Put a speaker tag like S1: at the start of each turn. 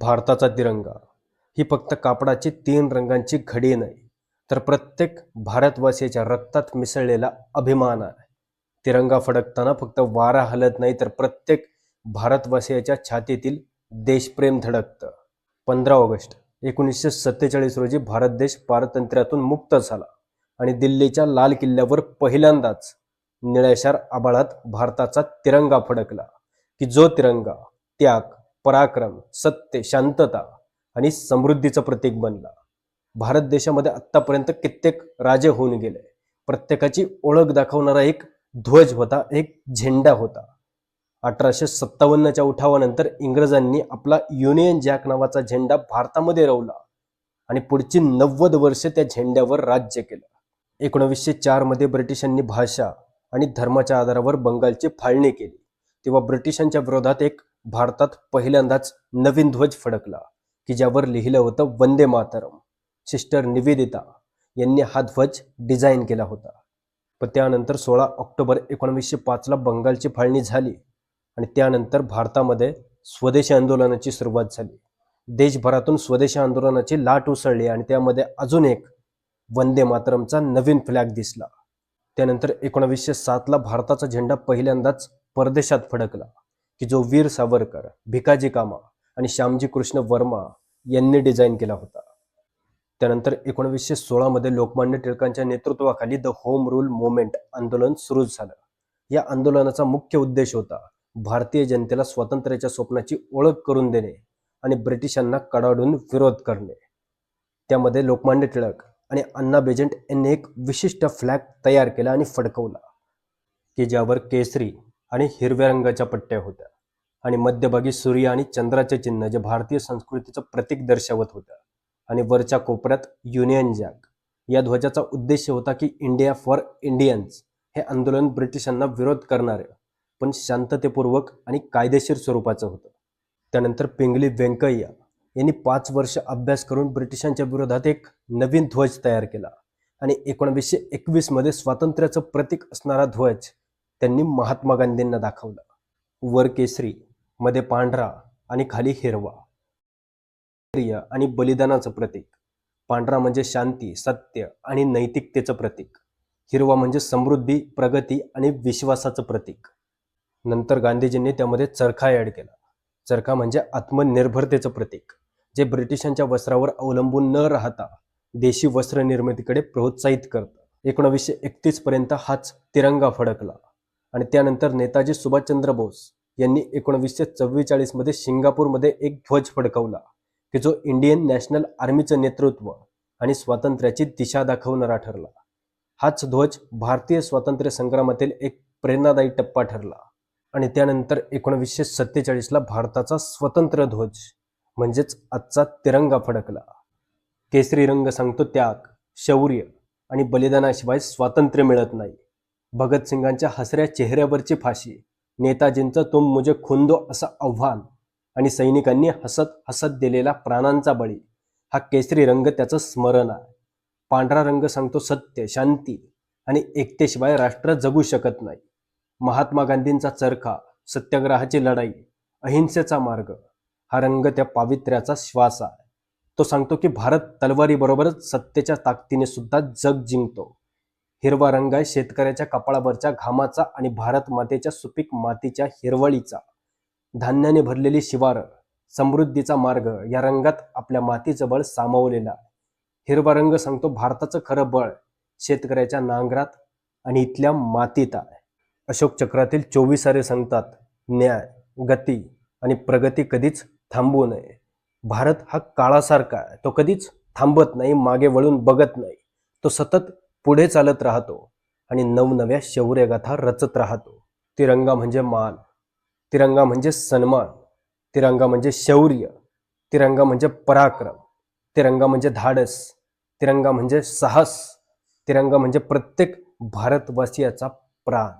S1: भारताचा तिरंगा. ही फक्त कापडाची तीन रंगांची घडी नाही तर प्रत्येक भारतवासियाच्या रक्तात मिसळलेला अभिमान आहे. तिरंगा फडकताना फक्त वारा हलत नाही तर प्रत्येक भारतवासियाच्या छातीतील देशप्रेम धडकतं. पंधरा ऑगस्ट एकोणीसशे सत्तेचाळीस रोजी भारत देश पारतंत्र्यातून मुक्त झाला आणि दिल्लीच्या लाल किल्ल्यावर पहिल्यांदाच निळ्याशार आबाळात भारताचा तिरंगा फडकला की जो तिरंगा त्याग पराक्रम सत्य शांतता आणि समृद्धीचं प्रतीक बनला. भारत देशामध्ये आत्तापर्यंत कित्येक राजे होऊन गेले. प्रत्येकाची ओळख दाखवणारा एक ध्वज होता एक झेंडा होता. अठराशे सत्तावन्नच्या उठावानंतर इंग्रजांनी आपला युनियन जॅक नावाचा झेंडा भारतामध्ये रवला आणि पुढची नव्वद वर्षे त्या झेंड्यावर राज्य केलं. एकोणवीसशे चारमध्ये ब्रिटिशांनी भाषा आणि धर्माच्या आधारावर बंगालची फाळणी केली. तेव्हा ब्रिटिशांच्या विरोधात एक भारतात पहिल्यांदाच नवीन ध्वज फडकला की ज्यावर लिहिलं होतं वंदे मातरम. सिस्टर निवेदिता यांनी हा ध्वज डिझाईन केला होता. पण त्यानंतर सोळा ऑक्टोबर एकोणवीसशे पाचला बंगालची फाळणी झाली आणि त्यानंतर भारतामध्ये स्वदेशी आंदोलनाची सुरुवात झाली. देशभरातून स्वदेशी आंदोलनाची लाट उसळली आणि त्यामध्ये अजून एक वंदे मातरमचा नवीन फ्लॅग दिसला. त्यानंतर एकोणवीसशे सातला भारताचा झेंडा पहिल्यांदाच परदेशात फडकला. की जो वीर सावरकर भिकाजी कामा आणि श्यामजी कृष्ण वर्मा यांनी डिझाईन केला होता. त्यानंतर एकोणवीसशे सोळामध्ये लोकमान्य टिळकांच्या नेतृत्वाखाली द होम रूल मुवमेंट आंदोलन सुरू झालं. या आंदोलनाचा मुख्य उद्देश होता भारतीय जनतेला स्वातंत्र्याच्या स्वप्नाची ओळख करून देणे आणि ब्रिटिशांना कडाडून विरोध करणे. त्यामध्ये लोकमान्य टिळक आणि अण्णा बेजंट यांनी एक विशिष्ट फ्लॅग तयार केला आणि फडकवला की ज्यावर केसरी आणि हिरव्या रंगाच्या पट्ट्या होत्या. आणि मध्यभागी सूर्य आणि चंद्राचे चिन्ह जे भारतीय संस्कृतीचं प्रतीक दर्शवत होतं. आणि वरच्या कोपऱ्यात युनियन जॅक या ध्वजाचा उद्देश होता की इंडिया फॉर इंडियन्स हे आंदोलन ब्रिटिशांना विरोध करणारे पण शांततेपूर्वक आणि कायदेशीर स्वरूपाचं होतं. त्यानंतर पिंगली व्यंकय्या यांनी पाच वर्ष अभ्यास करून ब्रिटिशांच्या विरोधात एक नवीन ध्वज तयार केला. आणि एकोणवीसशे एकवीसमध्ये स्वातंत्र्याचं प्रतीक असणारा ध्वज त्यांनी महात्मा गांधींना दाखवला. वर केसरी. मध्ये पांढरा आणि खाली हिरवा. प्रिय आणि बलिदानाचं प्रतीक. पांढरा म्हणजे शांती सत्य आणि नैतिकतेचं प्रतीक. हिरवा म्हणजे समृद्धी प्रगती आणि विश्वासाचं प्रतीक. नंतर गांधीजींनी त्यामध्ये चरखा ॲड केला. चरखा म्हणजे आत्मनिर्भरतेचं प्रतीक जे ब्रिटिशांच्या वस्त्रावर अवलंबून न राहता देशी वस्त्र निर्मितीकडे प्रोत्साहित करतं. एकोणवीसशे एकतीस पर्यंत हाच तिरंगा फडकला. आणि त्यानंतर नेताजी सुभाषचंद्र बोस यांनी एकोणवीसशे चव्वेचाळीसमध्ये सिंगापूरमध्ये एक ध्वज फडकवला की जो इंडियन नॅशनल आर्मीचं नेतृत्व आणि स्वातंत्र्याची दिशा दाखवणारा ठरला. हाच ध्वज भारतीय स्वातंत्र्य संग्रामातील एक प्रेरणादायी टप्पा ठरला आणि त्यानंतर एकोणवीसशे सत्तेचाळीसला भारताचा स्वतंत्र ध्वज म्हणजेच आजचा तिरंगा फडकला. केसरी रंग सांगतो त्याग शौर्य आणि बलिदानाशिवाय स्वातंत्र्य मिळत नाही. भगतसिंगांच्या हसऱ्या चेहऱ्यावरची फाशी नेताजींचं तुम मुझे खुंदो असं आव्हान आणि सैनिकांनी हसत हसत दिलेला प्राणांचा बळी. हा केसरी रंग त्याचं स्मरण आहे. पांढरा रंग सांगतो सत्य शांती आणि एकतेशिवाय राष्ट्र जगू शकत नाही. महात्मा गांधींचा चरखा सत्याग्रहाची लढाई अहिंसेचा मार्ग हा रंग त्या पावित्र्याचा श्वास आहे. तो सांगतो की भारत तलवारीबरोबरच सत्तेच्या ताकदीने सुद्धा जग जिंकतो. हिरवा रंग आहे शेतकऱ्याच्या कपाळावरच्या घामाचा आणि भारत मातेच्या सुपीक मातीच्या हिरवळीचा. धान्याने भरलेली शिवार समृद्धीचा मार्ग या रंगात आपल्या मातीचं बळ सामावलेला. हिरवा रंग सांगतो भारताचं खरं बळ शेतकऱ्याच्या नांगरात आणि इथल्या मातीत आहे. अशोक चक्रातील चोवीसारे सांगतात न्याय गती आणि प्रगती कधीच थांबवू नये. भारत हा काळासारखा आहे तो कधीच थांबत नाही मागे वळून बघत नाही. तो सतत पुढे चालत राहतो आणि नवनव्या शौर्यगाथा रचत राहतो. तिरंगा म्हणजे मान तिरंगा म्हणजे सन्मान तिरंगा म्हणजे शौर्य तिरंगा म्हणजे पराक्रम तिरंगा म्हणजे धाडस तिरंगा म्हणजे साहस तिरंगा म्हणजे प्रत्येक भारतवासियाचा प्राण.